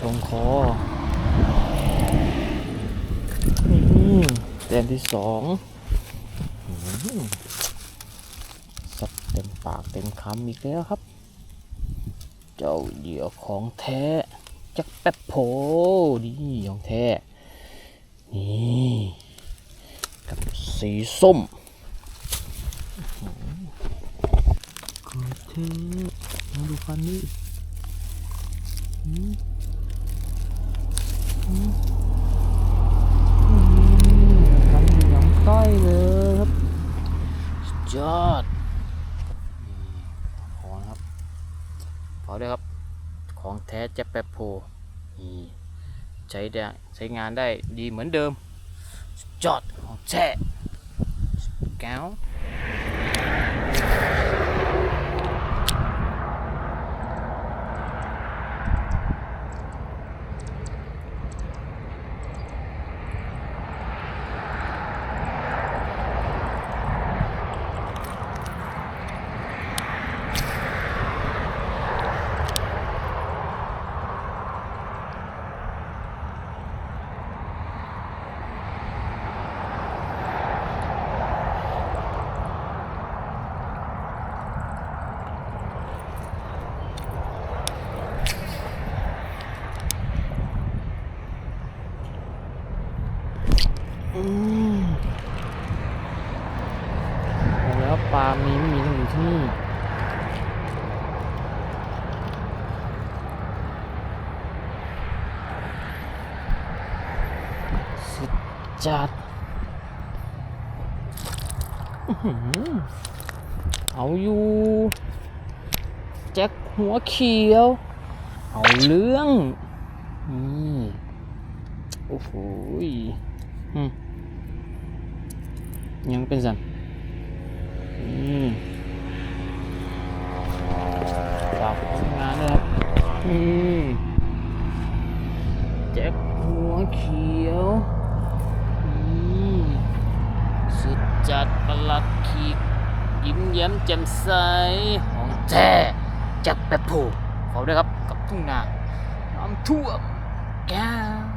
ตรงคออืมแต้มที่สองสับเต็มปากเต็มคำอีกแล้วครับ เจ้าเหยื่อของแท้จักแป๊บโผนี่ของแท้ นี่ กับสีส้มกระ เทมาดูฟันนี่อืมอืมอืมฟันยังต้อยเลยครับยอดนี่ขอนะครับขอด้วยครับ ของแท้จแปโพนี่ใช้ได้ใช้งานได้ดีเหมือนเดิมสุดยอดของแท้แก้ว บอกแล้วปลามีไม่มีต้องอยู่ที่นี่สุดจัดเอาอยู่ แจ็คหัวเขียว เอาเรื่องนี่โอ้โหอืม ยังเป็นสันอืมฝากทำงานด้วยครับอืมแจ็คหัวเขียวอืมสุดจัดประหลัดขีกยิ้มแย้มแจ่มใสของแท้จากแปบโผขอด้วยครับกับทุ่งนาน้ำท่วมแก้ว